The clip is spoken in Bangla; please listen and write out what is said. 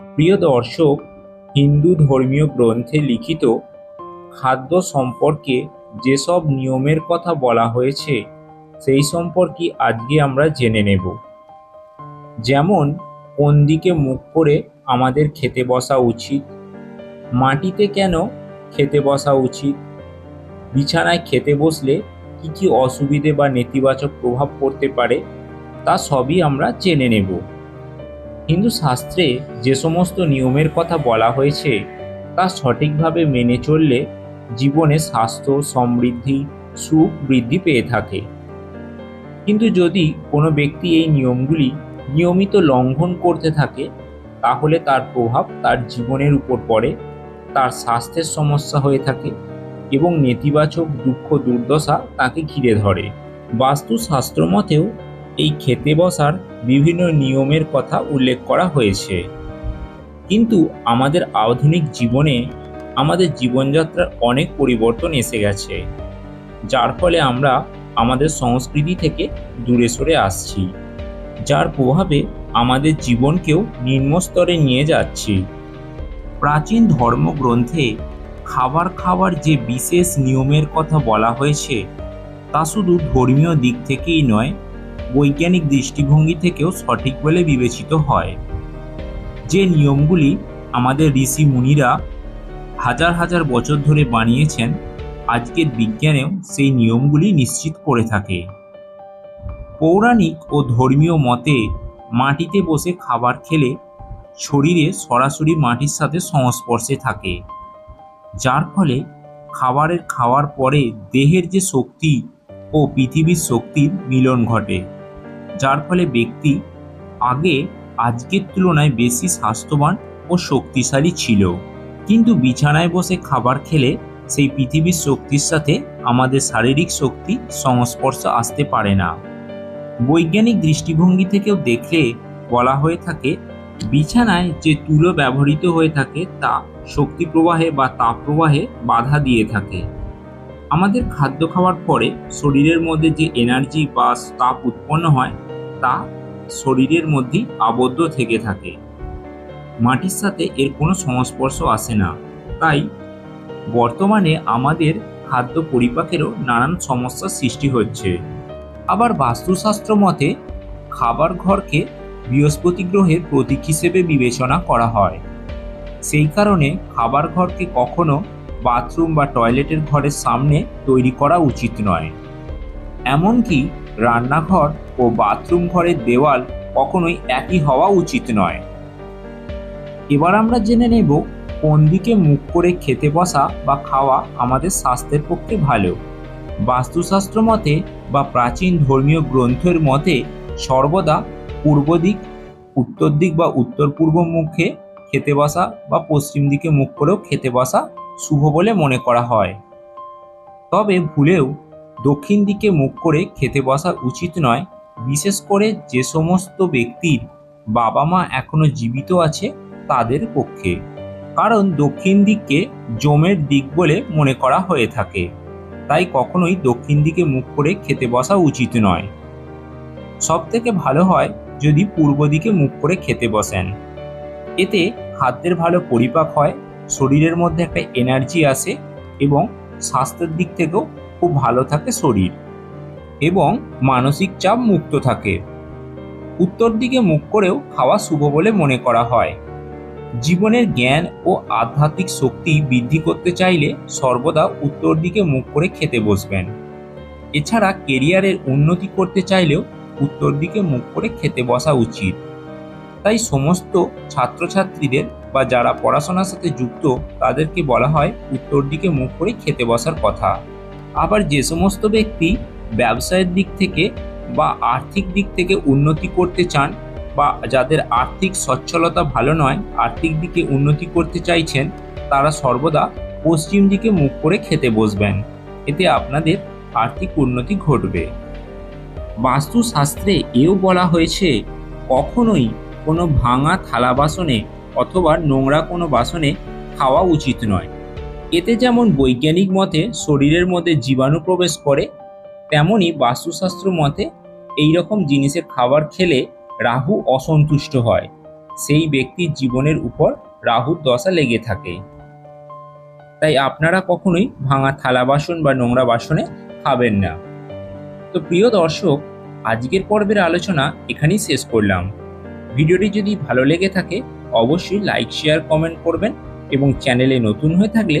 প্রিয় দর্শক, হিন্দু ধর্মীয় গ্রন্থে লিখিত খাদ্য সম্পর্কে যেসব নিয়মের কথা বলা হয়েছে, সেই সম্পর্কে আজকে আমরা জেনে নেব। যেমন, কোন দিকে মুখ করে আমাদের খেতে বসা উচিত, মাটিতে কেন খেতে বসা উচিত, বিছানায় খেতে বসলে কি কি অসুবিধে বা নেতিবাচক প্রভাব পড়তে পারে, তা সবই আমরা জেনে নেব। হিন্দু শাস্ত্রে যে সমস্ত নিয়মের কথা বলা হয়েছে, তা সঠিকভাবে মেনে চললে জীবনে স্বাস্থ্য, সমৃদ্ধি, সুখ বৃদ্ধি পেয়ে থাকে। কিন্তু যদি কোনো ব্যক্তি এই নিয়মগুলি নিয়মিত লঙ্ঘন করতে থাকে, তাহলে তার প্রভাব তার জীবনের উপর পড়ে, তার স্বাস্থ্যের সমস্যা হয়ে থাকে এবং নেতিবাচক দুঃখ দুর্দশা তাকে ঘিরে ধরে। বাস্তুশাস্ত্র মতেও এই খেতে বসার বিভিন্ন নিয়মের কথা উল্লেখ করা হয়েছে। কিন্তু আমাদের আধুনিক জীবনে আমাদের জীবনযাত্রার অনেক পরিবর্তন এসে গেছে, যার ফলে আমরা আমাদের সংস্কৃতি থেকে দূরে সরে আসছি, যার প্রভাবে আমাদের জীবনকেও নিম্ন স্তরে নিয়ে যাচ্ছি। প্রাচীন ধর্মগ্রন্থে খাবার খাওয়ার যে বিশেষ নিয়মের কথা বলা হয়েছে, তা শুধু ধর্মীয় দিক থেকেই নয় বৈজ্ঞানিক দৃষ্টিভঙ্গি থেকেও সঠিক বলে বিবেচিত হয়। যে নিয়মগুলি আমাদের ঋষি মুনিরা হাজার হাজার বছর ধরে বানিয়েছেন, আজকের বিজ্ঞানেও সেই নিয়মগুলি নিশ্চিত করে থাকে। পৌরাণিক ও ধর্মীয় মতে মাটিতে বসে খাবার খেলে শরীরে সরাসরি মাটির সাথে সংস্পর্শে থাকে, যার ফলে খাবারের খাওয়ার পরে দেহের যে শক্তি ও পৃথিবীর শক্তির মিলন ঘটে। যার ফলে ব্যক্তি আগে আজকের তুলনায় বেশি স্বাস্থ্যবান ও শক্তিশালী ছিল। কিন্তু বিছানায় বসে খাবার খেলে সেই পৃথিবীর শক্তির সাথে আমাদের শারীরিক শক্তি সংস্পর্শ আসতে পারে না। বৈজ্ঞানিক দৃষ্টিভঙ্গি থেকেও দেখলে বলা হয়ে থাকে, বিছানায় যে তুলো ব্যবহৃত হয়ে থাকে তা শক্তি প্রবাহে বা তাপ প্রবাহে বাধা দিয়ে থাকে। আমাদের খাদ্য খাওয়ার পরে শরীরের মধ্যে যে এনার্জি বা তাপ উৎপন্ন হয় তা শরীরের মধ্যেই আবদ্ধ থেকে থাকে। মাটির সাথে এর কোনো সংস্পর্শ আসে না। তাই বর্তমানে আমাদের খাদ্য পরিপাকেরও নানান সমস্যার সৃষ্টি হচ্ছে। আবার বাস্তুশাস্ত্র মতে খাবার ঘরকে বৃহস্পতি গ্রহের প্রতীক হিসেবে বিবেচনা করা হয়। সেই কারণে খাবার ঘরকে কখনো বাথরুম বা টয়লেটের ঘরের সামনে তৈরি করা উচিত নয়। এমনকি রান্নাঘর ও বাথরুম ঘরের দেওয়াল কখনোই একই হওয়া উচিত নয়। এবার আমরা জেনে নেব কোন দিকে মুখ করে খেতে বসা বা খাওয়া আমাদের স্বাস্থ্যের পক্ষে ভালো। বাস্তুশাস্ত্র মতে বা প্রাচীন ধর্মীয় গ্রন্থের মতে সর্বদা পূর্ব দিক, উত্তর দিক বা উত্তর পূর্ব মুখে খেতে বসা বা পশ্চিম দিকে মুখ করেও খেতে বসা শুভ বলে মনে করা হয়। তবে ভুলেও দক্ষিণ দিকে মুখ করে খেতে বসা উচিত নয়, বিশেষ করে যে সমস্ত ব্যক্তির বাবা মা এখনও জীবিত আছে তাদের পক্ষে। কারণ দক্ষিণ দিককে জমের দিক বলে মনে করা হয়ে থাকে। তাই কখনোই দক্ষিণ দিকে মুখ করে খেতে বসা উচিত নয়। সব থেকে ভালো হয় যদি পূর্ব দিকে মুখ করে খেতে বসেন। এতে খাদ্যের ভালো পরিপাক হয়, শরীরের মধ্যে একটা এনার্জি আসে এবং স্বাস্থ্যের দিক থেকেও খুব ভালো থাকে শরীর এবং মানসিক চাপ মুক্ত থাকে। উত্তর দিকে মুখ করেও খাওয়া শুভ বলে মনে করা হয়। জীবনের জ্ঞান ও আধ্যাত্মিক শক্তি বৃদ্ধি করতে চাইলে সর্বদা উত্তর দিকে মুখ করে খেতে বসবেন। এছাড়া কেরিয়ারের উন্নতি করতে চাইলেও উত্তর দিকে মুখ করে খেতে বসা উচিত। তাই সমস্ত ছাত্রছাত্রীদের বা যারা পড়াশোনার সাথে যুক্ত তাদেরকে বলা হয় উত্তর দিকে মুখ করে খেতে বসার কথা। আবার যে সমস্ত ব্যক্তি ব্যবসায়ের দিক থেকে বা আর্থিক দিক থেকে উন্নতি করতে চান বা যাদের আর্থিক সচ্ছলতা ভালো নয়, আর্থিক দিকে উন্নতি করতে চাইছেন, তারা সর্বদা পশ্চিম দিকে মুখ করে খেতে বসবেন। এতে আপনাদের আর্থিক উন্নতি ঘটবে। বাস্তুশাস্ত্রে এও বলা হয়েছে, কখনোই কোনো ভাঙা থালা বাসনে অথবা নোংরা কোনো বাসনে খাওয়া উচিত নয়। এতে যেমন বৈজ্ঞানিক মতে শরীরের মধ্যে জীবাণু প্রবেশ করে, তেমনি বাস্তুশাস্ত্র মতে এই রকম জিনিসের খাবার খেলে রাহু অসন্তুষ্ট হয়। সেই ব্যক্তির জীবনের উপর রাহুর দশা লেগে থাকে। তাই আপনারা কখনোই ভাঙা থালা বাসন বা নোংরা বাসনে খাবেন না। তো প্রিয় দর্শক, আজকের পর্বের আলোচনা এখানেই শেষ করলাম। ভিডিওটি যদি ভালো লেগে থাকে, অবশ্যই লাইক, শেয়ার, কমেন্ট করবেন এবং চ্যানেলে নতুন হয়ে থাকলে